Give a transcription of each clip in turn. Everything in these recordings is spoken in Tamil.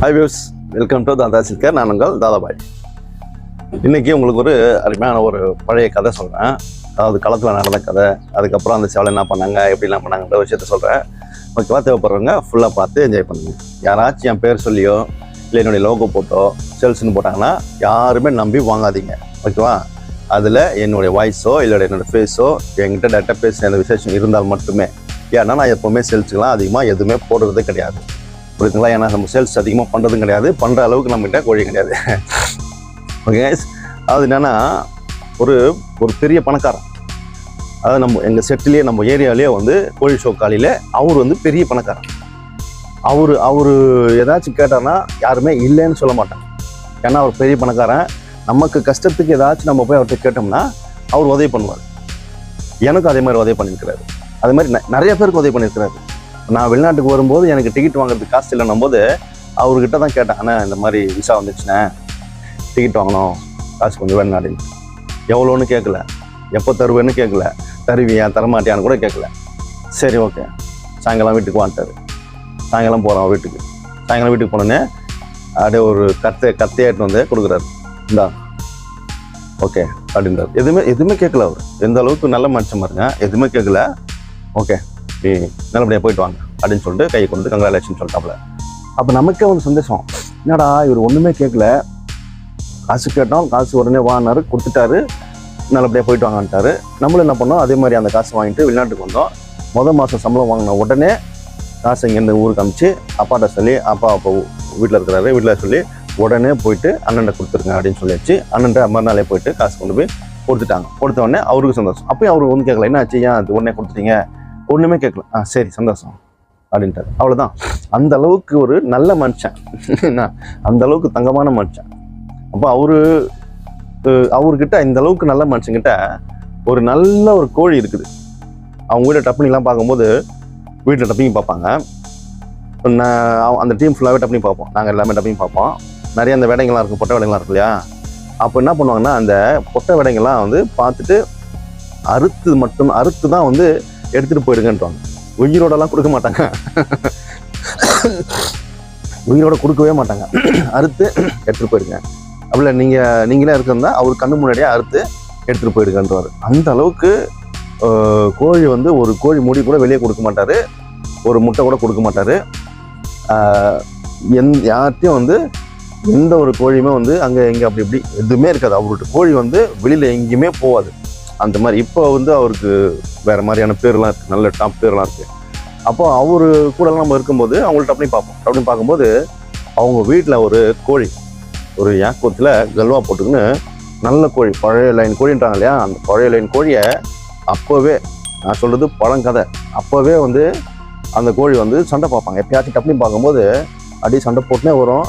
Hi views welcome to Dada Shikhar நான் உங்கள் தாதாபாய். இன்றைக்கி உங்களுக்கு ஒரு அருமையான ஒரு பழைய கதை சொல்கிறேன் அதாவது களத்தில் நடந்த கதை அதுக்கப்புறம் அந்த சேவலை என்ன பண்ணாங்க எப்படிலாம் பண்ணாங்கன்ற விஷயத்த சொல்கிறேன் ஓகேவா? தேவைப்படுறவங்க ஃபுல்லாக பார்த்து என்ஜாய் பண்ணுங்கள் யாராச்சும் என் பேர் சொல்லியோ இல்லை என்னுடைய லோகோ போட்டோ சேல்ஸ்னு போட்டாங்கன்னா யாருமே நம்பி வாங்காதீங்க. ஓகேவா? அதில் என்னுடைய வாய்ஸோ இல்லை என்னோடய ஃபேஸோ என்கிட்ட டேட்டா பேஸ் அந்த விசேஷம் இருந்தால் மட்டுமே. ஏன்னா நான் எப்போவுமே செல்ஸுக்கெலாம் அதிகமாக எதுவுமே போடுறதே கிடையாது. புரியுதுங்களா? ஏன்னா நம்ம சேல்ஸ் அதிகமாக பண்ணுறதும் கிடையாது. பண்ணுற அளவுக்கு நம்மகிட்ட கோழி கிடையாது. ஓகே அது என்னென்னா ஒரு ஒரு பெரிய பணக்காரன். அதாவது நம்ம எங்கள் செட்டிலேயே நம்ம ஏரியாலேயே வந்து கோழி ஷோ காலையில் அவர் வந்து பெரிய பணக்காரன். அவர் அவர் ஏதாச்சும் கேட்டார்னா யாருமே இல்லைன்னு சொல்ல மாட்டாங்க. ஏன்னா அவர் பெரிய பணக்காரன். நமக்கு கஷ்டத்துக்கு ஏதாச்சும் நம்ம போய் அவர்கிட்ட கேட்டோம்னா அவர் உதவி பண்ணுவார். எனக்கும் அதே மாதிரி உதவி பண்ணியிருக்கிறாரு. அது மாதிரி நெ- நிறைய பேருக்கு உதவி பண்ணியிருக்கிறாரு. நான் வெளிநாட்டுக்கு வரும்போது எனக்கு டிக்கெட் வாங்குறதுக்கு காசு இல்லைன்னும் போது அவர்கிட்ட தான் கேட்டேன் அண்ணா இந்த மாதிரி விசா வந்துச்சுண்ணே. டிக்கெட் வாங்கணும். காசு கொஞ்சம் வேணும் அப்படின்னு. எவ்வளோன்னு கேட்கல. எப்போ தருவேன்னு கேட்கல. தருவியா தரமாட்டியான்னு கூட கேட்கல. சரி ஓகே சாயங்காலம் வீட்டுக்கு வந்துட்டாரு சாயங்காலம் போகிறோம் வீட்டுக்கு. சாயங்காலம் வீட்டுக்கு போனோன்னே அப்படியே ஒரு கத்தை கத்தையாட்டு வந்து கொடுக்குறாரு. இந்தா. ஓகே அப்படின்றார். எதுவுமே எதுவுமே கேட்கல அவர். எந்த அளவுக்கு நல்ல மனுஷன் பாருங்க. எதுவுமே கேட்கல. ஓகே நீ நல்லபடியாக போயிட்டு வாங்க அப்படின்னு சொல்லிட்டு கையை கொண்டு கங்க்ராலேஷன் சொல்லிட்டாப்புல. அப்போ நமக்கே ஒரு சந்தோஷம் என்னடா இவர் ஒன்றுமே கேட்கல காசு கேட்டோம் காசு உடனே வாங்கினாரு கொடுத்துட்டாரு. நல்லபடியாக போயிட்டு வாங்கன்ட்டாரு. நம்மளும் என்ன பண்ணோம் அதே மாதிரி அந்த காசு வாங்கிட்டு வெளிநாட்டுக்கு வந்தோம். மொதல் மாதம் சம்பளம் வாங்கின உடனே காசு இங்கேருந்து ஊருக்கு அமிச்சு அப்பாட்ட சொல்லி அப்பா அப்போ வீட்டில் இருக்கிறாரு வீட்டில் சொல்லி உடனே போயிட்டு அண்ணன்ட்ட கொடுத்துருங்க அப்படின்னு சொல்லியாச்சு. அண்ணன்ட்ட மறுநாளே போயிட்டு காசு கொண்டு போய் கொடுத்துட்டாங்க. கொடுத்த உடனே அவருக்கு சந்தோஷம். அப்பயும் அவருக்கு ஒன்றும் கேட்கல என்ன ஆச்சு ஏன் அது உடனே கொடுத்துட்டீங்க? ஒன்றுமே கேட்கல. ஆ சரி சந்தோஷம். அப்படின்ட்டார். அவ்வளோதான் அந்த அளவுக்கு ஒரு நல்ல மனுஷன். என்ன? அந்த அளவுக்கு தங்கமான மனுஷன். அப்போ அவரு அவர்கிட்ட இந்த அளவுக்கு நல்ல மனுஷங்கிட்ட ஒரு நல்ல ஒரு கோழி இருக்குது. அவங்க வீட்டை டப்பிங்லாம் பார்க்கும்போது வீட்டில் டப்பிங் பார்ப்பாங்க. நான் அந்த டீம் ஃபுல்லாகவே டப்பிங் பார்ப்போம். நாங்கள் எல்லாமே டப்பிங் பார்ப்போம். நிறைய அந்த வேடைங்கள்லாம் இருக்கும் பொட்டை வேடைங்கள்லாம் இருக்கு இல்லையா? அப்போ என்ன பண்ணுவாங்கன்னா அந்த பொட்டை வேடைங்கள்லாம் வந்து பார்த்துட்டு அறுத்து மட்டும் அறுத்து தான் வந்து எடுத்துகிட்டு போயிடுங்கன்றாங்க உயிரோடலாம் கொடுக்க மாட்டாங்க. உயிரோட கொடுக்கவே மாட்டாங்க. அறுத்து எடுத்துகிட்டு போயிடுங்க அப்படில நீங்கள் நீங்களே இருக்கிறதா அவர் கண்ணு முன்னாடியே அறுத்து எடுத்துகிட்டு போயிடுங்கன்றார் அந்த அளவுக்கு கோழி வந்து ஒரு கோழி மூடி கூட வெளியே கொடுக்க மாட்டார். ஒரு முட்டை கூட கொடுக்க மாட்டார். எந் யார்ட்டையும் வந்து எந்த ஒரு கோழியுமே வந்து அங்கே எங்கே அப்படி இப்படி எதுவுமே இருக்காது. அவர்கிட்ட கோழி வந்து வெளியில் எங்கேயுமே போகாது அந்த மாதிரி. இப்போ வந்து அவருக்கு வேறு மாதிரியான பேர்லாம் இருக்குது நல்ல டாப் பேர்லாம் இருக்குது அப்போ அவர் கூடலாம் நம்ம இருக்கும்போது அவங்கள்ட்ட அப்படி பார்ப்போம். அப்படின்னு பார்க்கும்போது அவங்க வீட்டில் ஒரு கோழி ஒரு யாக்கோத்தில் கல்வா போட்டுக்கின்னு நல்ல கோழி பழைய லைன் கோழின்றாங்க இல்லையா? அந்த பழைய லைன் கோழியை அப்போவே நான் சொல்கிறது பழங்கதை அப்போவே வந்து அந்த கோழி வந்து சண்டை பார்ப்பாங்க. எப்பயாச்சும் டப்னி பார்க்கும்போது அப்படியே சண்டை போட்டுனே வரும்.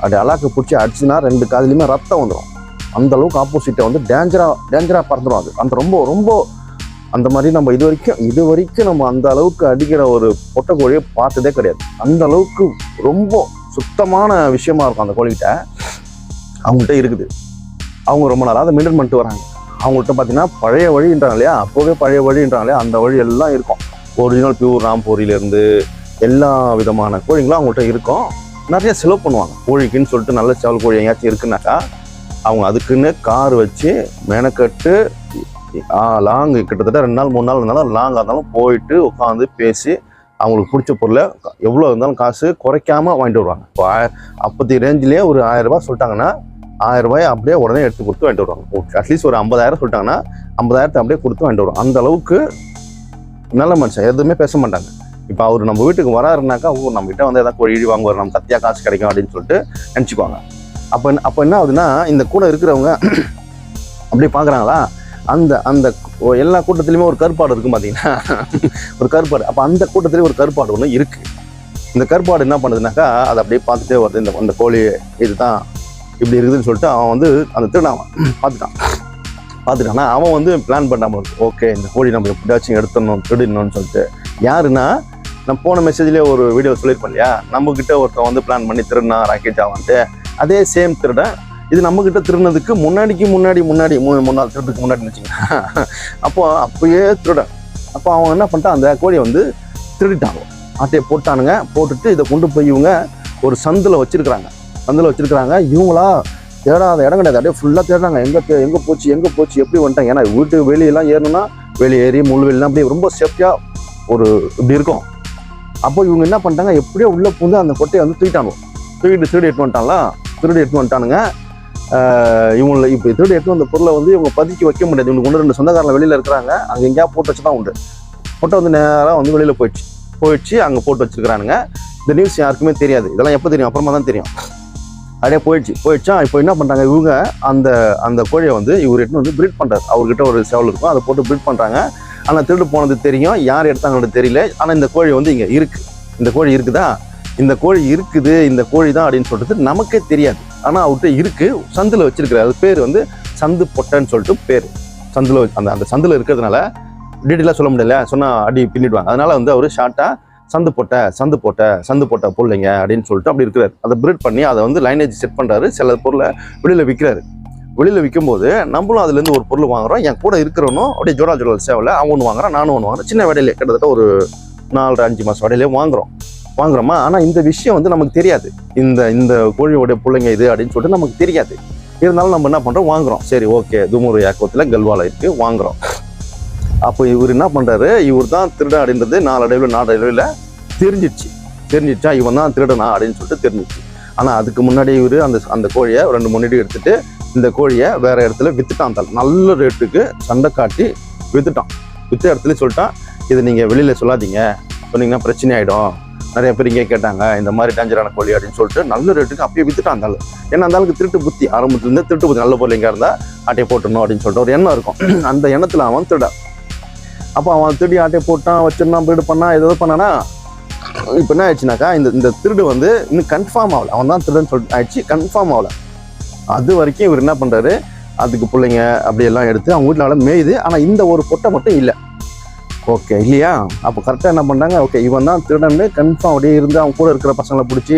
அப்படி அலாக்கு பிடிச்சி அடிச்சுன்னா ரெண்டு காதுலேயுமே ரத்தம் வந்துடும் அந்த அளவுக்கு ஆப்போசிட்டை வந்து டேஞ்சரா டேஞ்சரா பறந்துடும் அது. அந்த ரொம்ப ரொம்ப அந்த மாதிரி நம்ம இது வரைக்கும் இது வரைக்கும் நம்ம அந்த அளவுக்கு அடிக்கிற ஒரு பொட்டை கோழியை பார்த்ததே கிடையாது. அந்த அளவுக்கு ரொம்ப சுத்தமான விஷயமா இருக்கும் அந்த கோழிகிட்ட. அவங்கள்ட்ட இருக்குது. அவங்க ரொம்ப நாளாக அதை மெயின்டைன் பண்ணிட்டு வராங்க. அவங்கள்ட்ட பார்த்தீங்கன்னா பழைய வழின்றாங்க இல்லையா? அப்போவே பழைய வழின்றாங்க இல்லையா? அந்த வழி எல்லாம் இருக்கும். ஒரிஜினல் பியூர் ராம்பூரியிலேருந்து எல்லா விதமான கோழிங்களும் அவங்கள்ட்ட இருக்கும். நிறைய செலவு பண்ணுவாங்க. கோழிக்குன்னு சொல்லிட்டு நல்ல செவல் கோழி எங்கேயாச்சும் இருக்குனாக்கா அவங்க அதுக்குன்னு கார் வச்சு மெனக்கட்டு லாங் கிட்டத்தட்ட ரெண்டு நாள் மூணு நாள் இருந்தாலும் லாங்காக இருந்தாலும் போயிட்டு உட்காந்து பேசி அவங்களுக்கு பிடிச்ச பொருளை எவ்வளோ இருந்தாலும் காசு குறைக்காமல் வாங்கிட்டு வருவாங்க. இப்போ ஆய- அப்பத்தி ஒரு ஆயிரம் சொல்லிட்டாங்கன்னா ஆயிரம் அப்படியே உடனே எடுத்து கொடுத்து வாங்கிட்டு வருவாங்க. அட்லீஸ்ட் ஒரு ஐம்பதாயிரம் சொல்லிட்டாங்கன்னா ஐம்பதாயிரத்தை அப்படியே கொடுத்து வாங்கிட்டு வருவாங்க. அந்த அளவுக்கு நல்ல மனுஷன் எதுவுமே பேச மாட்டாங்க. இப்போ அவர் நம்ம வீட்டுக்கு வராருனாக்கா ஓ நம்மகிட்ட வந்து ஏதாவது கோழி வாங்குவார் நம்ம கத்தியாக காசு கிடைக்கும் அப்படின்னு சொல்லிட்டு நினச்சிக்குவாங்க. அப்போ என்ன- அப்போ என்ன ஆகுதுன்னா இந்த கூட இருக்கிறவங்க அப்படி பார்க்குறாங்களா அந்த அந்த எல்லா கூட்டத்துலையுமே ஒரு கருப்பாடு இருக்கும் பார்த்தீங்கன்னா ஒரு கருப்பாடு. அப்போ அந்த கூட்டத்துலேயும் ஒரு கருப்பாடு ஒன்று இருக்குது இந்த கருப்பாடு என்ன பண்ணுதுனாக்கா அதை அப்படியே பார்த்துட்டே வருது. இந்த அந்த கோழி இதுதான் இப்படி இருக்குதுன்னு சொல்லிட்டு அவன் வந்து அந்த திருநாவன் பார்த்துட்டான். பார்த்துட்டான்னா அவன் வந்து பிளான் பண்ணாமல் ஓகே இந்த கோழி நம்ம எப்படியாச்சும் எடுத்துடணும் திருடணும்னு சொல்லிட்டு. யாருன்னா நான் போன மெசேஜ்லேயே ஒரு வீடியோ சொல்லியிருப்பேன் இல்லையா? நம்மக்கிட்ட ஒருத்தன் வந்து பிளான் பண்ணி திருடினா ராக்கெட் ஆவான்ட்டு. அதே சேம் திருடன் இது நம்மக்கிட்ட திருடினதுக்கு முன்னாடிக்கு முன்னாடி முன்னாடி மூணு மூணு நாள் திருட்டுக்கு முன்னாடி வச்சுக்கோங்க. அப்போ அப்பயே திருடன் அப்போ அவன் என்ன பண்ணிட்டான்? அந்த கோழியை வந்து திருடிட்டாங்க ஆட்டையை போட்டானுங்க. போட்டுட்டு இதை கொண்டு போய் இவங்க ஒரு சந்தில் வச்சிருக்கிறாங்க. சந்தில் வச்சிருக்கிறாங்க. இவங்களா தேடாத இடம் கிடையாது. அப்படியே ஃபுல்லாக தேடுறாங்க. எங்கே எங்கே போச்சு எங்கே போச்சு எப்படி வந்துட்டாங்க? ஏன்னா வீட்டு வெளியெல்லாம் ஏறணும்னா வெளியே ஏறி முள்வெளிலாம் அப்படியே ரொம்ப சேஃப்டியாக ஒரு இப்படி இருக்கும். அப்போ இவங்க என்ன பண்ணிட்டாங்க? எப்படியோ உள்ளே பூந்து அந்த கொட்டையை வந்து தூக்கிட்டாங்க. தூக்கிட்டு திருடி எட்டு வந்துட்டாங்களா? திருடி எடுத்து வந்துட்டானுங்க. இவங்கள இப்போ திருடி எடுத்து வந்த பொருளை வந்து இவங்க பதுக்கி வைக்க முடியாது. இவங்களுக்கு ஒன்று ரெண்டு சொந்தக்காரங்க வெளியில் இருக்கிறாங்க. அங்கே எங்கேயா போட்டு வச்சு தான் உண்டு. போட்டு வந்து நேராக வந்து வெளியில் போயிடுச்சு. போயிடுச்சு அங்கே போட்டு வச்சிருக்கிறானுங்க. இந்த நியூஸ் யாருக்குமே தெரியாது. இதெல்லாம் எப்போ தெரியும்? அப்புறமா தான் தெரியும். அப்படியே போயிடுச்சு. போயிடுச்சா இப்போ என்ன பண்ணுறாங்க இவங்க அந்த அந்த கோழியை வந்து இவர் எடுத்து வந்து ப்ரீட் பண்ணுறாரு அவர்கிட்ட ஒரு செவல் இருக்கும். அதை போட்டு ப்ரீட் பண்ணுறாங்க ஆனால் திருடு போனது தெரியும். யார் எடுத்தாங்கன்னு தெரியல. ஆனால் இந்த கோழி வந்து இங்கே இருக்குது இந்த கோழி இருக்குதா? இந்த கோழி இருக்குது இந்த கோழி தான் அப்படின்னு சொல்லிட்டு நமக்கே தெரியாது. ஆனால் அவர்கிட்ட இருக்கு சந்தில் வச்சிருக்கிறாரு. அது பேர் வந்து சந்து பொட்டைன்னு சொல்லிட்டு பேர். சந்தில் அந்த அந்த சந்தில் இருக்கிறதுனால டீட்டெயிலாக சொல்ல முடியல. சொன்னால் அடி பின்னிடுவாங்க. அதனால வந்து அவர் ஷார்ட்டாக சந்து போட்ட சந்து போட்ட சந்து போட்ட பொருளைங்க அப்படின்னு சொல்லிட்டு அப்படி இருக்கிறார். அதை பிரீட் பண்ணி அதை வந்து லைனேஜ் செட் பண்ணுறாரு சில பொருளை வெளியில் விற்கிறாரு வெளியில் விற்கும்போது நம்மளும் அதுலேருந்து ஒரு பொருள் வாங்குறோம். என் கூட இருக்கிறவனும் அப்படியே ஜோடா ஜோடல் சேவலை அவன் ஒன்று வாங்குறான் நானும் ஒன்று வாங்குறேன். சின்ன விடையிலே கிட்டத்தட்ட ஒரு நாலரை அஞ்சு மாதம் விடையிலே வாங்குறோம். வாங்குறோமா? ஆனால் இந்த விஷயம் வந்து நமக்கு தெரியாது. இந்த இந்த கோழியோட பிள்ளைங்க இது அப்படின்னு சொல்லிட்டு நமக்கு தெரியாது. இருந்தாலும் நம்ம என்ன பண்ணுறோம் வாங்குறோம். சரி ஓகே. துமுரு ஏக்கத்தில் கல்வாலை இருக்குது வாங்குறோம். அப்போ இவர் என்ன பண்ணுறாரு இவர் தான் திருடன் அப்படின்றது நாலடைவில் நாலடைவில் தெரிஞ்சிடுச்சு. தெரிஞ்சிடுச்சா? இவன் தான் திருடனா அப்படின்னு சொல்லிட்டு தெரிஞ்சிச்சு ஆனால் அதுக்கு முன்னாடி இவர் அந்த அந்த கோழியை ரெண்டு முன்னாடி எடுத்துட்டு இந்த கோழியை வேற இடத்துல வித்துட்டான் தல். நல்ல ரேட்டுக்கு சண்டை காட்டி வித்துட்டான். வித்த இடத்துல சொல்லிட்டான் இதை நீங்கள் வெளியில் சொல்லாதீங்க. சொன்னீங்கன்னா பிரச்சனை ஆகிடும் நிறைய பேர் இங்கே கேட்டாங்க இந்த மாதிரி டேஞ்சரான கோழி அப்படின்னு சொல்லிட்டு நல்ல ரேட்டுக்கு அப்பயே வித்துட்டான் அந்த ஏன்னா அந்த அளவுக்கு திருட்டு புத்தி ஆரம்பத்துலேருந்து திருட்டு புத்தி நல்ல பொருள் எங்கே இருந்தால் ஆட்டையை போட்டுடணும் அப்படின்னு சொல்லிட்டு ஒரு எண்ணம் இருக்கும். அந்த எண்ணத்தில் அவன் திருட. அப்போ அவன் திருடி ஆட்டையை போட்டான் வச்சிருந்தான் பீடு பண்ணான் ஏதோ பண்ணானா இப்போ என்ன ஆயிடுச்சுனாக்கா இந்த இந்த திருடு வந்து இன்னும் கன்ஃபார்ம் ஆகலை. அவன் தான் திருடுன்னு சொல்லிட்டு ஆயிடுச்சு கன்ஃபார்ம் ஆகலை. அது வரைக்கும் இவர் என்ன பண்ணுறாரு அதுக்கு பிள்ளைங்க அப்படியெல்லாம் எடுத்து அவங்க வீட்டில் மேயுது. ஆனால் இந்த ஒரு பொட்டை மட்டும் இல்லை. ஓகே இல்லையா? அப்போ கரெக்டாக என்ன பண்ணாங்க ஓகே இவன் தான் திருடன்னு கன்ஃபார்ம் அப்படியே இருந்து அவன் கூட இருக்கிற பசங்களை பிடிச்சி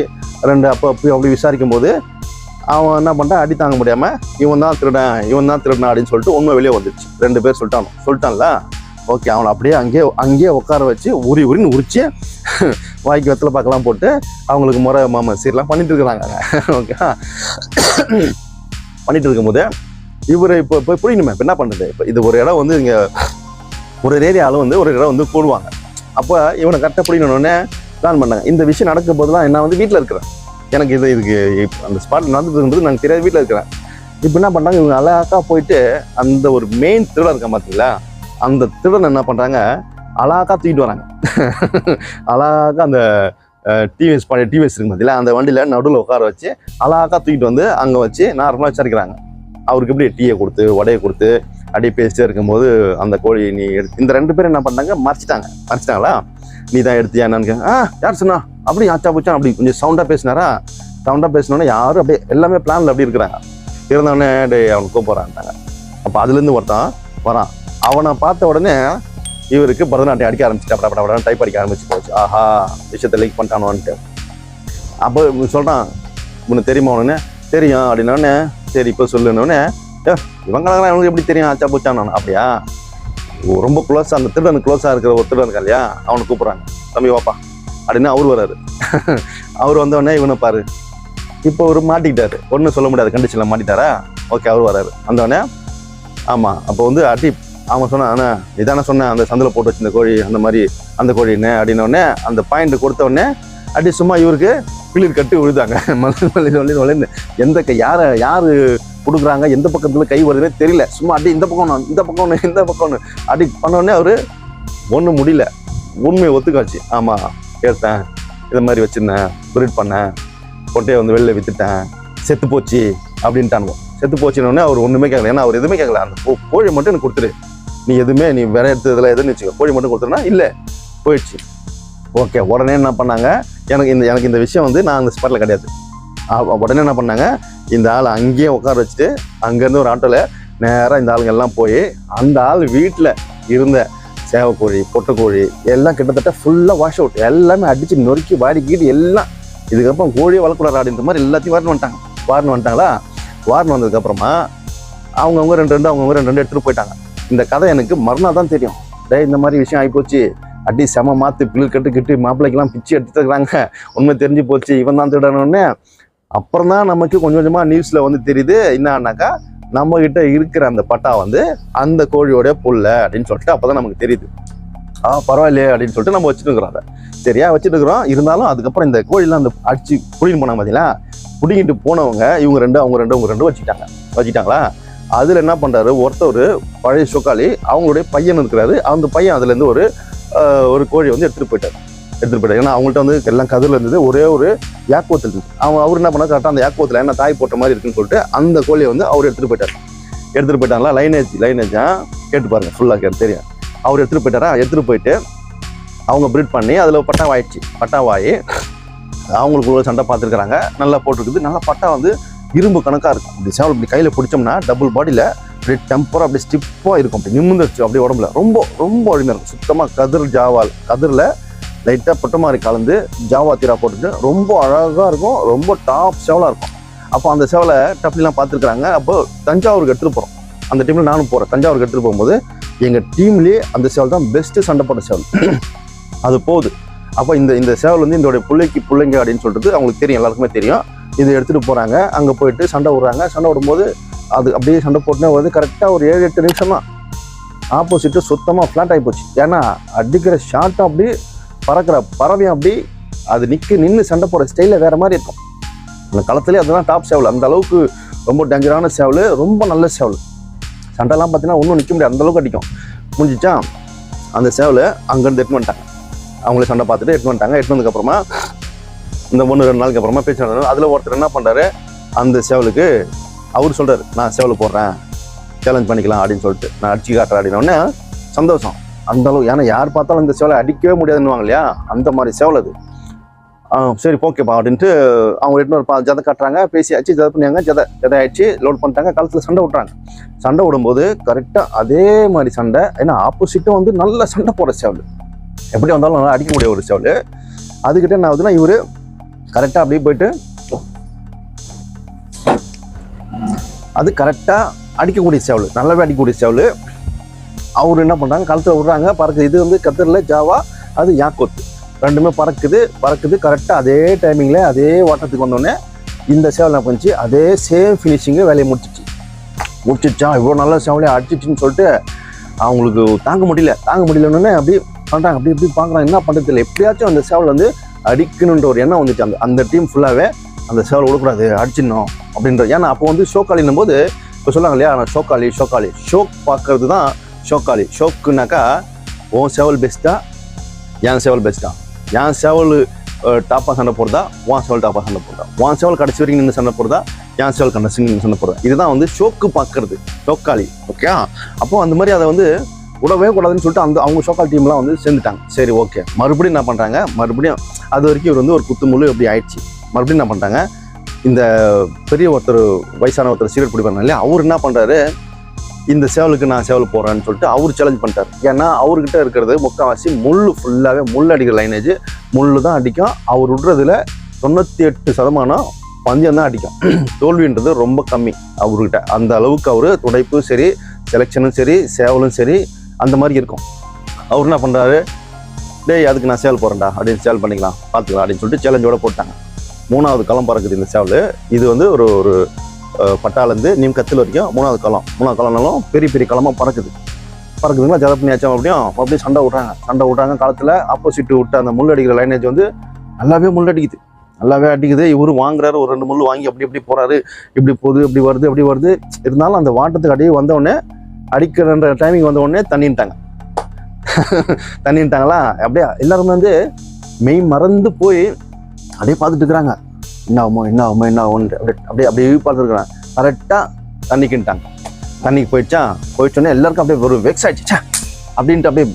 ரெண்டு அப்போ அப்படி அப்படி விசாரிக்கும் போது அவன் என்ன பண்ணிட்டான்? அடி தாங்க முடியாமல் இவன் தான் திருடன் இவன் தான் திருடன் அப்படின்னு சொல்லிட்டு உண்மை வெளியே வந்துடுச்சு. ரெண்டு பேர் சொல்லிட்டான் சொல்லிட்டான்ல? ஓகே அவனை அப்படியே அங்கேயே அங்கேயே உட்கார வச்சு உரி உரின்னு உரிச்சு வாய்க்கு வெத்தலை பார்க்கலாம் போட்டு அவங்களுக்கு முறை மாம சீரெலாம் பண்ணிட்டு இருக்கிறாங்க. ஓகே பண்ணிட்டு இருக்கும்போது இவர் இப்போ இப்போ புரியணுமே இப்போ என்ன பண்ணுறது இப்போ இது ஒரு இடம் வந்து இங்கே ஒரு ஏரியாவில் வந்து ஒரு இடம் வந்து போடுவாங்க. அப்போ இவனை கரெக்டாக பிடிக்கணுன்னே பிளான் பண்ணாங்க. இந்த விஷயம் நடக்கும் போதெல்லாம் நான் வந்து வீட்டில் இருக்கிறேன். எனக்கு இது இதுக்கு அந்த ஸ்பாட் நடந்ததுன்றது எனக்கு தெரியாது வீட்டில் இருக்கிறேன். இப்போ என்ன பண்ணுறாங்க இவங்க அழகாக போயிட்டு அந்த ஒரு மெயின் திருடன் இருக்கான் பார்த்தீங்களா அந்த திருடன் என்ன பண்ணுறாங்க அழகா தூக்கிட்டு வராங்க. அழகா அந்த டிவிஎஸ் பழைய டிவிஎஸ் இருக்கு பார்த்தீங்களா அந்த வண்டியில் நடுவில் உட்கார வச்சு அழகா தூக்கிட்டு வந்து அங்கே வச்சு நார்மலாக விசாரிக்கிறாங்க. அவருக்கு எப்படி டீயை கொடுத்து வடையை கொடுத்து அடி பேசிட்டே இருக்கும்போது அந்த கோழி நீ எடுத்து இந்த ரெண்டு பேரும் என்ன பண்ணாங்க மறைச்சிட்டாங்க. மறைச்சிட்டாங்களா? நீ தான் எடுத்தியா என்னன்னு ஆ யார் சொன்னா? அப்படி ஆச்சா போச்சா அப்படி கொஞ்சம் சவுண்டாக பேசினாரா? சவுண்டாக பேசினோன்னே யாரும் அப்படியே எல்லாமே பிளானில் அப்படி இருக்கிறாங்க. இருந்தவொடனே டே அவனுக்கு கூப்பிட்றான்ட்டாங்க. அப்போ அதுலேருந்து ஒருத்தன் வரான். அவனை பார்த்த உடனே இவருக்கு பரதநாட்டியம் அடிக்க ஆரம்பிச்சுட்டா பட பட டைப் அடிக்க ஆரம்பிச்சு போச்சு. ஆஹா விஷயத்தை லைக் பண்ணிட்டானோன்ட்டு. அப்போ சொல்கிறான் உனக்கு தெரியுமா? உடனே தெரியும். அப்படின்னோடனே சரி இப்போ சொல்லுனோடனே இவங்களாம் இவனுக்கு எப்படி தெரியும் ஆச்சா பூச்சான்னு? அப்படியா? ரொம்ப க்ளோஸாக அந்த திருடன் க்ளோஸாக இருக்கிற ஒரு திருடன் இல்லையா அவனை கூப்பிட்றாங்க. தம்பி வாப்பா. அப்படின்னு அவர் வராரு. அவர் வந்தவொடனே இவனை பாரு. இப்போ அவர் மாட்டிக்கிட்டாரு. ஒன்றும் சொல்ல முடியாது. கண்டிஷனில் மாட்டிட்டாரா? ஓகே அவர் வராரு. வந்தவொடனே ஆமாம் அப்போ வந்து அடி அவன் சொன்னான் அண்ணா இதானே சொன்னேன் அந்த சந்தில் போட்டு வச்சிருந்த கோழி அந்த மாதிரி அந்த கோழின்னு அப்படின்னோடனே அந்த பாயிண்ட் கொடுத்தவொடனே அடி சும்மா இவருக்கு பிளிர் கட்டி விழுதாங்க மல்லி மல்லி சொல்லி நுழைந்து எந்த யாரை யார் கொடுக்குறாங்க. எந்த பக்கத்துல கை வருதுன்னே தெரியல. சும்மா அடி இந்த பக்கம் ஒண்ணு, இந்த பக்கம் இந்த பக்கம் ஒன்று அடி பண்ண உடனே அவர் ஒன்றும் முடியல. உண்மையை ஒத்துக்காச்சு. ஆமாம் எடுத்தேன் இதை மாதிரி வச்சிருந்தேன். பிரீட் பண்ணேன். கொட்டையை வந்து வெளில வித்துட்டேன். செத்து போச்சு அப்படின்ட்டானுவோம் செத்து போச்சுன்னொடனே அவர் ஒன்றுமே கேட்கல. ஏன்னா அவர் எதுவுமே கேட்கல. அந்த கோ- கோழி மட்டும் எனக்கு கொடுத்துரு. நீ எதுவுமே நீ வேற எடுத்ததுல எதுன்னு வச்சுக்கோ. கோழி மட்டும் கொடுத்துருனா இல்லை. போயிடுச்சு. ஓகே உடனே என்ன பண்ணாங்க? எனக்கு இந்த எனக்கு இந்த விஷயம் வந்து நான் அந்த ஸ்பாட்டில் கிடையாது. உடனே என்ன பண்ணாங்க இந்த ஆள் அங்கேயே உட்கார வச்சுட்டு அங்கேருந்து ஒரு ஆட்டோவில் நேராக இந்த ஆளுங்க எல்லாம் போய் அந்த ஆள் வீட்டில் இருந்த சேவக்கோழி பொட்டைக்கோழி எல்லாம் கிட்டத்தட்ட ஃபுல்லாக வாஷ் அவுட் எல்லாமே அடித்து நொறுக்கி வாடி கீடி எல்லாம். இதுக்கப்புறம் கோழியை வளர்க்கூடாது அப்படின்ற மாதிரி எல்லாத்தையும் வாரின்னு வந்துட்டாங்க. வாரின்னு வந்துட்டாங்களா? வாரின்னு வந்ததுக்கப்புறமா அவங்கவுங்க ரெண்டு ரெண்டு அவங்கவுங்க ரெண்டு ரெண்டு எடுத்துகிட்டு போயிட்டாங்க. இந்த கதை எனக்கு மறுநாள் தான் தெரியும். டேய் இந்த மாதிரி விஷயம் ஆகிப்போச்சு அடி செம மாற்று பிள்ளை கட்டு கிட்டு மாப்பிள்ளைக்கெல்லாம் பிச்சு எடுத்துக்கிறாங்க உண்மை தெரிஞ்சு போச்சு. இவன் தான் திருடணுன்னு அப்புறம் தான் நமக்கு கொஞ்சம் கொஞ்சமாக நியூஸில் வந்து தெரியுது. என்னன்னாக்கா நம்மக்கிட்ட இருக்கிற அந்த பட்டா வந்து அந்த கோழியோடைய புல்ல அப்படின்னு சொல்லிட்டு அப்போ தான் நமக்கு தெரியுது. ஆ பரவாயில்லையே அப்படின்னு சொல்லிட்டு நம்ம வச்சுட்டுருக்குறோம் அதை. சரியா வச்சுட்டு இருக்கிறோம். இருந்தாலும் அதுக்கப்புறம் இந்த கோழிலாம் அந்த அடிச்சு புடிங்கிட்டு போனாங்க பார்த்தீங்களா பிடிங்கிட்டு போனவங்க இவங்க ரெண்டு அவங்க ரெண்டு அவங்க ரெண்டு வச்சுக்கிட்டாங்க. வச்சுக்கிட்டாங்களா? அதில் என்ன பண்ணுறாரு ஒருத்தர் பழைய சொக்காளி அவங்களுடைய பையன் இருக்கிறாரு. அந்த பையன் அதுலேருந்து ஒரு ஒரு கோழி வந்து எடுத்துகிட்டு போயிட்டார். எடுத்துகிட்டு போயிட்டார். ஏன்னா அவங்கள்ட்ட வந்து எல்லாம் கதிரில் இருந்தது ஒரே ஒரு யாக்கோத்தில் இருந்துச்சு அவங்க அவர் என்ன பண்ணார்? கரெக்டாக அந்த யாக்கோத்தில் என்ன தாய் போட்ட மாதிரி இருக்குன்னு சொல்லிட்டு அந்த கோழியை வந்து அவர் எடுத்துகிட்டு போயிட்டார். எடுத்துகிட்டு போயிட்டாங்களா லைனேஜ் லைனேஜா கேட்டு பாருங்க ஃபுல்லாக கேட்டு தெரியும். அவர் எடுத்துகிட்டு போயிட்டாரா? எடுத்துகிட்டு போயிட்டு அவங்க ப்ரீட் பண்ணி அதில் பட்டாவாயிடுச்சு பட்டாவாயி அவங்களுக்கு ஒரு சண்டை பார்த்துருக்குறாங்க. நல்லா போட்டிருக்குது. நல்லா பட்டா வந்து இரும்பு கணக்காக இருக்கும். இப்படி சேவல் இப்படி கையில் பிடிச்சோம்னா டபுள் பாடியில் அப்படியே டெம்பராக அப்படியே ஸ்டிப்பாக இருக்கும். அப்படி நிமிந்துருச்சு அப்படியே உடம்புல. ரொம்ப ரொம்ப அழிமையாக இருக்கும். சுத்தமாக கதிர் ஜாவால். கதிரில் லைட்டாக பொட்ட மாதிரி கலந்து ஜாவா தீரா போட்டுட்டு ரொம்ப அழகாக இருக்கும் ரொம்ப டாப் சேவலாக இருக்கும். அப்போ அந்த சேவலை டப்லாம் பார்த்துருக்குறாங்க. அப்போ தஞ்சாவூருக்கு எடுத்துகிட்டு போகிறோம் அந்த டீமில் நானும் போகிறேன் தஞ்சாவூருக்கு எடுத்துகிட்டு போகும்போது எங்கள் டீம்லேயே அந்த சேவல் தான் பெஸ்ட்டு சண்டை போட்ட சேவல் அது போகுது அப்போ இந்த இந்த சேவல் வந்து இதோடைய பிள்ளைக்கு பிள்ளைங்க அப்படின்னு சொல்லிட்டு அவங்களுக்கு தெரியும் எல்லாருக்குமே தெரியும். இதை எடுத்துகிட்டு போகிறாங்க அங்கே போயிட்டு சண்டை விடுறாங்க. சண்டை விடும்போது அது அப்படியே சண்டை போட்டுனே வருது. கரெக்டாக ஒரு ஏழு எட்டு நிமிஷமாக ஆப்போசிட்டு சுத்தமாக ஃப்ளாட் ஆகி போச்சு. ஏன்னா அடிக்கிற ஷார்ட்டாக அப்படியே பறக்கிற பறவையும் அப்படி அது நிற்கு நின்று சண்டை போடுற ஸ்டைலில் வேறு மாதிரி இருக்கும். அந்த களத்துலேயே அதுதான் டாப் சேவல் அந்த அளவுக்கு ரொம்ப டேஞ்சரான சேவல் ரொம்ப நல்ல சேவல் சண்டைலாம் பார்த்தீங்கன்னா ஒன்றும் நிற்க முடியாது. அந்தளவுக்கு அடிக்கும். முடிஞ்சிச்சா? அந்த சேவலை அங்கேருந்து எட்டு வந்துட்டாங்க. அவங்கள சண்டை பார்த்துட்டு எட்டு வந்துட்டாங்க. எட்டு வந்ததுக்கப்புறமா இந்த ஒன்று ரெண்டு நாளுக்கு அப்புறமா பேச்சு நடந்தது. அதில் ஒருத்தர் என்ன பண்ணுறாரு அந்த சேவலுக்கு அவர் சொல்கிறார் நான் சேவலை போடுறேன். சேலஞ்ச் பண்ணிக்கலாம் அப்படின்னு சொல்லிட்டு. நான் அடிச்சு காட்டுறேன் அப்படின்னோடனே சந்தோஷம். அந்த அளவு ஏன்னா யார் பார்த்தாலும் இந்த சேவலை அடிக்கவே முடியாதுன்னுவாங்க இல்லையா? அந்த மாதிரி சேவல் அது. சரி ஓகேப்பா அப்படின்ட்டு அவங்க எட்டு ஒரு பா ஜதை காட்டுறாங்க பேசியாச்சு ஜதை பண்ணியாங்க ஜதை ஜதை ஆயிடுச்சு லோட் பண்ணிட்டாங்க காலத்தில் சண்டை விட்றாங்க சண்டை விடும்போது கரெக்டாக அதே மாதிரி சண்டை ஏன்னா ஆப்போசிட்டும் வந்து நல்ல சண்டை போடுற சேவல். எப்படி வந்தாலும் நல்லா அடிக்க முடிய ஒரு சேவல். அதுக்கிட்ட என்ன ஆகுதுன்னா இவர் கரெக்டாக அப்படியே போயிட்டு அது கரெக்டாக அடிக்கக்கூடிய சேவல் நல்லாவே அடிக்கக்கூடிய சேவல். அவர் என்ன பண்ணுறாங்க களத்தில் விடுறாங்க. பறக்குது. இது வந்து கத்தரில் ஜாவா அது யாக்கோத்து. ரெண்டுமே பறக்குது. பறக்குது. கரெக்டாக அதே டைமிங்கில் அதே ஓட்டத்துக்கு வந்தோடனே இந்த சேவல் என்ன பண்ணுச்சு? அதே சேம் ஃபினிஷிங்கு வேலையை முடிச்சிச்சு. முடிச்சிச்சா இவ்வளோ நல்ல சேவலையை அடிச்சிச்சின்னு சொல்லிட்டு அவங்களுக்கு தாங்க முடியல. தாங்க முடியலன்னு அப்படி பண்ணுறாங்க அப்படி இப்படி பார்க்குறாங்க என்ன பண்ணுறது இல்லை எப்படியாச்சும் அந்த சேவல் வந்து அடிக்கணுன்ற ஒரு எண்ணம் வந்துச்சு. அந்த அந்த டீம் ஃபுல்லாகவே அந்த சேவல் விடக்கூடாது. அடிச்சிடணும் அப்படின்ற ஏன்னா அப்போ வந்து ஷோக்காளின்னும் போது இப்போ சொல்லுவாங்க இல்லையா? நான் ஷோக்காளி ஷோக்காளி ஷோக் பார்க்கறது தான் ஷோக்காளி ஷோக்குனாக்கா உன் செவல் பெஸ்ட்டா என் செவல் பெஸ்ட்டா என் செவல் டாப்பாக சண்டை போடுறதா உன் செவல் டாப்பாக சண்டை போடுறதா உன் செவல் கடைசி வரைக்கும் நின்று சண்டை போடுறதா என் செவல் கடைசி நின்று சண்டை போடுறதா இதுதான் வந்து ஷோக்கு பார்க்கறது ஷோக்காளி ஓகே அப்போ அந்த மாதிரி அதை வந்து விடவே கூடாதுன்னு சொல்லிட்டு அந்த அவங்க ஷோக்கால் டீம்லாம் வந்து சேர்ந்துட்டாங்க சரி ஓகே மறுபடியும் என்ன பண்ணுறாங்க மறுபடியும் அது வரைக்கும் இவர் வந்து ஒரு குத்துமுள்ளு எப்படி ஆயிடுச்சு மறுபடியும் என்ன பண்ணுறாங்க இந்த பெரிய ஒருத்தர் வயசான ஒருத்தர் சிகரெட் பிடிப்பாங்க இல்லையா அவர் என்ன பண்ணுறாரு இந்த சேவலுக்கு நான் சேவல் போகிறேன்னு சொல்லிட்டு அவர் சேலஞ்ச் பண்ணிட்டார். ஏன்னா அவர்கிட்ட இருக்கிறது முக்கால்வாசி முள் ஃபுல்லாகவே முள் அடிக்கிற லைனேஜ் முள் தான் அடிக்கும். அவர் விடுறதுல தொண்ணூற்றி எட்டு சதமானம் பந்தயம் தான் அடிக்கும். தோல்வின்றது ரொம்ப கம்மி அவர்கிட்ட. அந்த அளவுக்கு அவர் துடைப்பும் சரி செலெக்ஷனும் சரி சேவலும் சரி அந்த மாதிரி இருக்கும். அவர் என்ன பண்ணுறாரு டேய் அதுக்கு நான் சேவல் போகிறேன்டா அப்படின்னு சேவல் பண்ணிக்கலாம் பார்த்துக்கலாம் அப்படின்னு சொல்லிட்டு சேலஞ்சோட போட்டாங்க. மூணாவது களம் பறக்குது இந்த சேவல். இது வந்து ஒரு ஒரு பட்டாலேருந்து நீம் கத்தில் வரைக்கும் மூணாவது காலம். மூணாவது காலம்னாலும் பெரிய பெரிய களமாக பறக்குது. பறக்குதுங்களா? ஜத பண்ணியாச்சும் அப்படியும் அப்படியே சண்டை விட்றாங்க. சண்டை விட்றாங்க. காலத்தில் ஆப்போசிட் விட்ட அந்த முள் அடிக்கிற லைனேஜ் வந்து நல்லாவே முள் அடிக்குது. நல்லாவே அடிக்குது. இவரு வாங்குறாரு. ஒரு ரெண்டு முள் வாங்கி அப்படி இப்படி போகிறாரு இப்படி போகுது இப்படி வருது இப்படி வருது. இருந்தாலும் அந்த வாட்டத்துக்கு அடியே வந்தவுடனே அடிக்கிறன்ற டைமிங் வந்த உடனே தண்ணின்ட்டாங்க. தண்ணின்ட்டாங்களா? அப்படியே எல்லாருமே வந்து மெய் மறந்து போய் அப்படியே பார்த்துட்டு இருக்கிறாங்க. என்ன ஆகுமோ என்ன ஆகுமோ என்ன ஆகும்னு அப்படியே அப்படியே அப்படியே பார்த்துருக்குறாங்க கரெக்டாக தண்ணிக்குன்ட்டாங்க தண்ணிக்கு போயிடுச்சா? போயிடுச்சோன்னே எல்லாருக்கும் அப்படியே ஒரு வெக்ஸ் ஆயிடுச்சு. அப்படின்ட்டு அப்படியே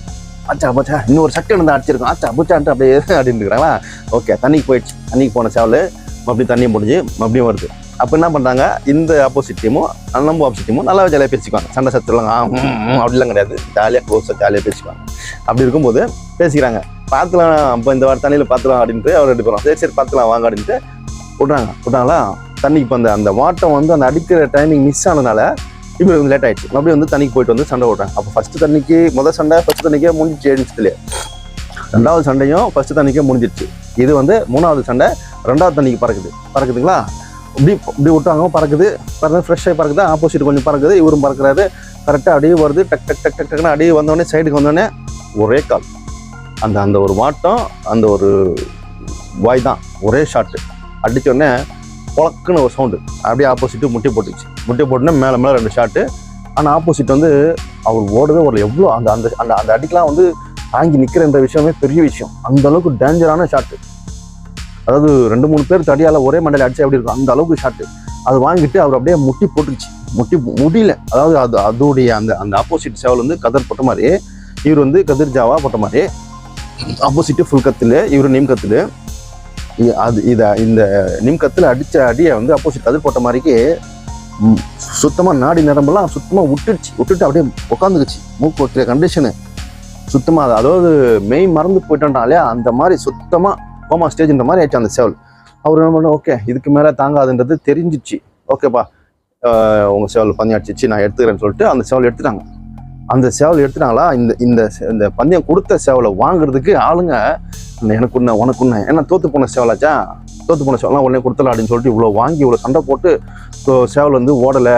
ஆச்சா போச்சா இன்னொரு சட்டை இருந்தால் அடிச்சிருக்கோம் ஆச்சா பூச்சான்ட்டு அப்படியே அப்படின்னு இருக்கிறாங்களா ஓகே தண்ணிக்கு போயிடுச்சு. தண்ணிக்கு போன சேவல் மறுபடியும் தண்ணியும் முடிஞ்சு மறுபடியும் வருது. அப்போ என்ன பண்ணுறாங்க இந்த ஆப்போசிட் டீமும் நம்ம ஆப்போசிட் டீமும் நல்லாவே ஜாலியாக பேசிக்குவாங்க. சண்டை சத்துலாம் ஆ, அப்படிலாம் கிடையாது. ஜாலியாக க்ளோஸாக ஜாலியாக பேசிக்குவாங்க. அப்படி இருக்கும்போது பேசிக்கிறாங்க. பார்த்துலாம் அப்போ இந்த வாரம் தண்ணியில் பார்த்துலாம் அப்படின்ட்டு அவர் ரெண்டு பேரும் சரி சரி பார்த்துலாம் வாங்க அப்படின்ட்டு விட்றாங்க. விட்டாங்களா தண்ணிக்கு இப்போ அந்த அந்த வாட்டம் வந்து அந்த அடிக்கிற டைமிங் மிஸ் ஆனதுனால இப்போ வந்து லேட் ஆகிடுச்சு மறுபடியும் வந்து தண்ணிக்கு போயிட்டு வந்து சண்டை விட்றாங்க அப்போ ஃபஸ்ட்டு தண்ணிக்கு முதல் சண்டை ஃபஸ்ட்டு தண்ணிக்கே முடிஞ்சிச்சு ஏழு ரெண்டாவது சண்டையும் ஃபஸ்ட்டு தண்ணிக்கே முடிஞ்சிருச்சு. இது வந்து மூணாவது சண்டை ரெண்டாவது தண்ணிக்கு பறக்குது. பறக்குதுங்களா? இப்படி இப்படி விட்டாங்க பறக்குது. பறந்து ஃப்ரெஷ்ஷாக பறக்குது. ஆப்போசிட் கொஞ்சம் பறக்குது. இவரும் பறக்கிறாரு. கரெக்டாக அடியே வருது. டக் டக் டக் டக் டக்குன்னு அடியே வந்தோடனே சைடுக்கு வந்தோடனே ஒரே கால் அந்த அந்த ஒரு வாட்டம் அந்த ஒரு வாய் தான். ஒரே ஷாட்டு அடித்தோடனே பொழக்குன்னு ஒரு சவுண்டு. அப்படியே ஆப்போசிட்டு முட்டி போட்டுச்சு. முட்டி போட்டோன்னே மேலே மேலே ரெண்டு ஷாட்டு ஆனால் ஆப்போசிட் வந்து அவர் ஓடவே ஒரு எவ்வளோ அந்த அந்த அந்த அந்த அடிக்கெலாம் வந்து தாங்கி நிற்கிறன்ற விஷயமே பெரிய விஷயம். அந்த அளவுக்கு டேஞ்சரான ஷாட்டு அதாவது ரெண்டு மூணு பேர் தடியால் ஒரே மண்டையில் அடிச்சா அப்படி இருக்கும்? அந்த அளவுக்கு ஷாட்டு அது வாங்கிட்டு அவர் அப்படியே முட்டி போட்டுருச்சு. முட்டி முடியல. அதாவது அது அதோடைய அந்த அந்த ஆப்போசிட் சேவல் வந்து கதர் போட்ட மாதிரி. இவர் வந்து கதிர் ஜாவா போட்ட மாதிரி. ஆப்போசிட்டு ஃபுல் கத்தில் இவர் நீம் கத்தில். அது இதை இந்த நிம் கத்தில் அடித்த அடியை வந்து ஆப்போசிட் கதிர் போட்ட மாதிரிக்கு சுத்தமாக நாடி நரம்பெல்லாம் சுத்தமாக விட்டுடுச்சு விட்டுட்டு அப்படியே உட்காந்துக்குச்சு மூக்கு வைக்கிற கண்டிஷனு சுத்தமாக அதாவது மெய் மறந்து போயிட்டோம்னாலே அந்த மாதிரி சுத்தமாக கோமா ஸ்டேஜ்ன்ற மாதிரி ஆயிடுச்சு அந்த சேவல். அவர் என்ன பண்ண ஓகே இதுக்கு மேலே தாங்காதுன்றது தெரிஞ்சிச்சு. ஓகேப்பா. உங்கள் சேவல் பந்தயம் நான் எடுத்துக்கிறேன்னு சொல்லிட்டு அந்த சேவல் எடுத்துட்டாங்க. அந்த சேவல் எடுத்துட்டாங்களா? இந்த இந்த இந்த பந்தயம் கொடுத்த சேவலை வாங்குறதுக்கு ஆளுங்க எனக்கு உன்ன உனக்கு உன்ன ஏன்னா தோத்து போன சேவலாச்சா? தோத்து போன சேவலாம் உடனே கொடுத்தல அப்படின்னு சொல்லிட்டு இவ்வளோ வாங்கி இவ்வளோ சண்டை போட்டு சேவல் வந்து ஓடலை.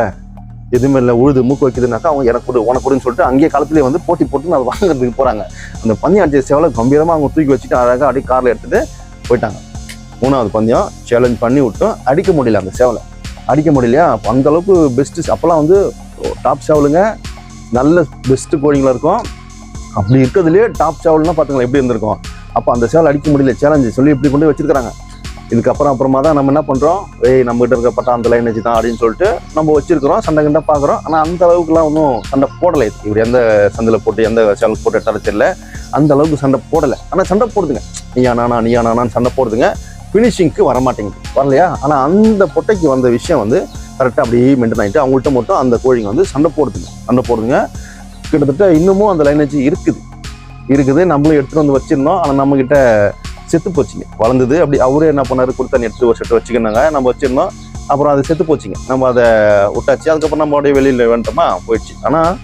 எதுவுமே இல்லை உழுது மூக்கு வைக்குதுனாக்கா அவங்க எனக்கு கொடு உனக்கு கொடுன்னு சொல்லிட்டு அங்கேயே காலத்துலேயே வந்து போட்டி போட்டு அதை வாங்குறதுக்கு போகிறாங்க அந்த பந்தயம் அடிச்ச சேவலை கம்பீரமாக அவங்க தூக்கி வச்சுட்டு அழகாக அடி காரில் எடுத்துகிட்டு போயிட்டாங்க. மூணாவது பந்தயம் சேலஞ்ச் பண்ணி விட்டோம். அடிக்க முடியல அந்த சேவலை. அடிக்க முடியலையா? அப்போ அந்த அளவுக்கு பெஸ்ட்டு அப்போல்லாம் வந்து டாப் சேவலுங்க நல்ல பெஸ்ட்டு கோழிங்களா இருக்கும். அப்படி இருக்கிறதுலே டாப் சேவல்னா பார்த்துங்களேன் எப்படி இருந்திருக்கும்? அப்போ அந்த சேவல் அடிக்க முடியல சேலஞ்சு சொல்லி இப்படி கொண்டு வச்சிருக்காங்க இதுக்கப்புறம் அப்புறமா தான் நம்ம என்ன பண்ணுறோம் ஏய் நம்மகிட்ட இருக்க பட்டா அந்த லைனேஜ் தான் அப்படின்னு சொல்லிட்டு நம்ம வச்சிருக்கிறோம் சண்டை கண்டா பார்க்குறோம் ஆனால் அந்த அளவுக்குலாம் ஒன்றும் சண்டை போடலை. இவர் எந்த சந்தில் போட்டு எந்த சேனல் போட்டு எட்டாலும் தெரியல. அந்த அளவுக்கு சண்டை போடலை. ஆனால் சண்டை போடுதுங்க. நீயா நானா நீயா நானான்னு சண்டை போடுதுங்க. ஃபினிஷிங்க்கு வரமாட்டேங்குது. வரலையா? ஆனால் அந்த பொட்டைக்கு வந்த விஷயம் வந்து கரெக்டாக அப்படியே மெயின்டைன் ஆகிட்டு அவங்கள்ட்ட மட்டும் அந்த கோழிங்க வந்து சண்டை போடுதுங்க. சண்டை போடுதுங்க. கிட்டத்தட்ட இன்னமும் அந்த லைனேஜ் இருக்குது. இருக்குது. நம்மளும் எடுத்துகிட்டு வந்து வச்சிருந்தோம். ஆனால் நம்மக்கிட்ட செத்து போச்சுங்க. வளர்ந்தது. அப்படி அவரே என்ன பண்ணார்? கொடுத்தா எடுத்து வச்சுட்டு வச்சுக்கினாங்க. நம்ம வச்சுருந்தோம். அப்புறம் அது செத்து போச்சுங்க. நம்ம அதை விட்டாச்சு. அதுக்கப்புறம் நம்ம அப்படியே வெளியில் வேண்டோமா போயிடுச்சு. ஆனால்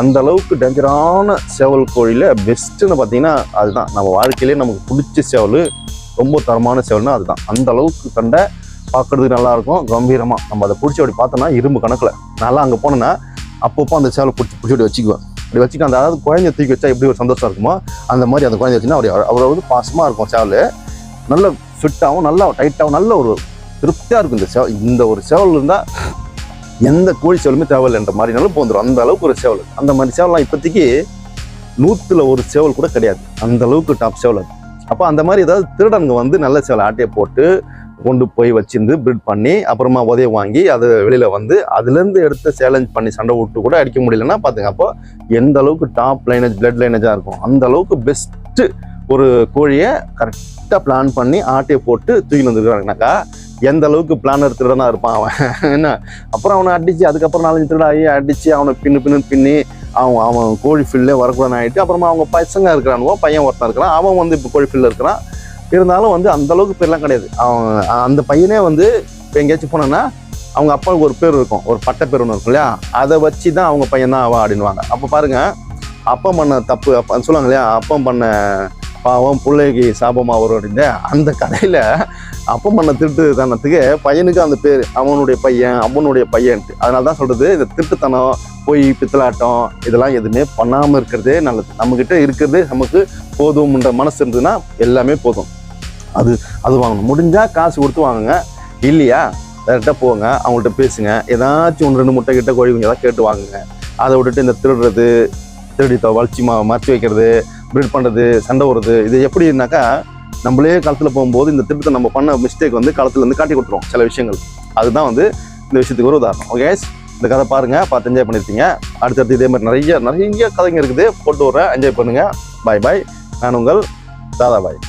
அந்த அளவுக்கு டேஞ்சரான சேவல் கோழியில் பெஸ்ட்டுன்னு பார்த்தீங்கன்னா அதுதான். நம்ம வாழ்க்கையிலே நமக்கு பிடிச்ச சேவல் ரொம்ப தரமான சேவல்னா அதுதான். அந்த அளவுக்கு கண்ட பார்க்கறதுக்கு நல்லா இருக்கும் கம்பீரமாக நம்ம அதை பிடிச்சி அப்படி பார்த்தோம்னா இரும்பு கணக்கில். நல்லா அங்கே போனோன்னா அப்பப்போ அந்த சேவலை பிடிச்சி பிடிச்சி அப்படி வச்சுக்குவேன். அப்படி வச்சுட்டு அந்த அதாவது குழந்தைய தூக்கி வச்சா எப்படி ஒரு சந்தோஷம் இருக்குமோ அந்த மாதிரி அந்த குழந்தைய வச்சுன்னா அவர் அவ்வளோ வந்து பாசமாக இருக்கும் சேவல். நல்ல ஃபிட்டாகவும் நல்லா டைட்டாகவும் நல்ல ஒரு திருப்தியாக இருக்கும் இந்த சேவல். இந்த ஒரு சேவல் இருந்தால் எந்த கோழி சேவலுமே தேவையில்லைன்ற மாதிரி நல்லா போந்துடும் அந்த அளவுக்கு ஒரு சேவல். அந்த மாதிரி சேவல்லாம் இப்போதைக்கு நூற்றுல ஒரு சேவல் கூட கிடையாது. அந்த அளவுக்கு டாப் சேவல் அது. அப்போ அந்த மாதிரி ஏதாவது திருடனுங்க வந்து நல்ல சேவல் ஆட்டையை போட்டு கொண்டு போய் வச்சிருந்து பிரிட் பண்ணி அப்புறமா உதவி வாங்கி அது வெளியில் வந்து அதுலேருந்து எடுத்து சேலஞ்ச் பண்ணி சண்டை விட்டு கூட அடிக்க முடியலன்னா பார்த்துங்க அப்போ எந்த அளவுக்கு டாப் லைனேஜ் பிளட் லைனேஜாக இருக்கும் அந்த அளவுக்கு பெஸ்ட்டு ஒரு கோழியை கரெக்டாக பிளான் பண்ணி ஆட்டையை போட்டு தூக்கி வந்துருக்காங்கனாக்கா எந்த அளவுக்கு பிளானர் திருடனா இருப்பான் அவன். என்ன? அப்புறம் அவனை அடித்து அதுக்கப்புறம் நாலஞ்சு திருடாகி அடித்து அவனை பின்னு பின்னு பின்னி அவன் அவன் கோழி ஃபீல்டே வரக்கூடாது ஆகிட்டு அப்புறமா அவங்க பசங்க இருக்கிறானுவோ பையன் ஒருத்தன் இருக்கிறான் அவன் வந்து இப்போ கோழி ஃபீல்டில் இருக்கிறான். இருந்தாலும் வந்து அந்த அளவுக்கு பேர்லாம் கிடையாது. அவன் அந்த பையனே வந்து இப்போ எங்கேயாச்சும் போனோன்னா அவங்க அப்பாவுக்கு ஒரு பேர் இருக்கும். ஒரு பட்ட பேர் ஒன்று இருக்கும் இல்லையா? அதை வச்சு தான் அவங்க பையன் தான் அவன் அப்படின்வாங்க அப்போ பாருங்க அப்பா பண்ண தப்பு அப்போ சொல்லுவாங்க இல்லையா? அப்பம் பண்ண பாவம் பிள்ளைக்கு சாபமாக வரும் அப்படின்னு அந்த கதையில் அப்பம் பண்ண திருட்டு தனத்துக்கு பையனுக்கு அந்த பேர் அவனுடைய பையன் அவனுடைய பையன்ட்டு. அதனால தான் சொல்கிறது இந்த திருட்டுத்தனம் போய் பித்தலாட்டம் இதெல்லாம் எதுவுமே பண்ணாமல் இருக்கிறதே நல்லது. நம்மக்கிட்ட இருக்கிறது நமக்கு போதும்ன்ற மனசு இருந்ததுன்னா எல்லாமே போதும். அது அது வாங்கணும். முடிஞ்சால் காசு கொடுத்து வாங்குங்க. இல்லையா? டேரெக்டாக போங்க அவங்கள்ட்ட பேசுங்க. ஏதாச்சும் ஒன்று ரெண்டு முட்டை கிட்ட கோழி கொஞ்சம் ஏதாவது கேட்டு வாங்குங்க. அதை விட்டுட்டு இந்த திருடுறது திருடி வளர்ச்சி மா மறைச்சி வைக்கிறது ப்ரீட் பண்ணுறது சண்டை விடுறது இது எப்படின்னாக்கா நம்மளே களத்தில் போகும்போது இந்த திருட்டத்தை நம்ம பண்ண மிஸ்டேக் வந்து களத்துல காட்டி கொடுத்துரும் சில விஷயங்கள். அதுதான் வந்து இந்த விஷயத்துக்கு ஒரு உதாரணம். ஓகே இந்த கதை பாருங்க பார்த்து என்ஜாய் பண்ணியிருக்கீங்க அடுத்தடுத்து இதே மாதிரி நிறைய நிறைய கதைங்க இருக்குது. போட்டு விட்றேன். என்ஜாய் பண்ணுங்கள் பாய் பாய் நான் உங்கள் தாதா பாய்.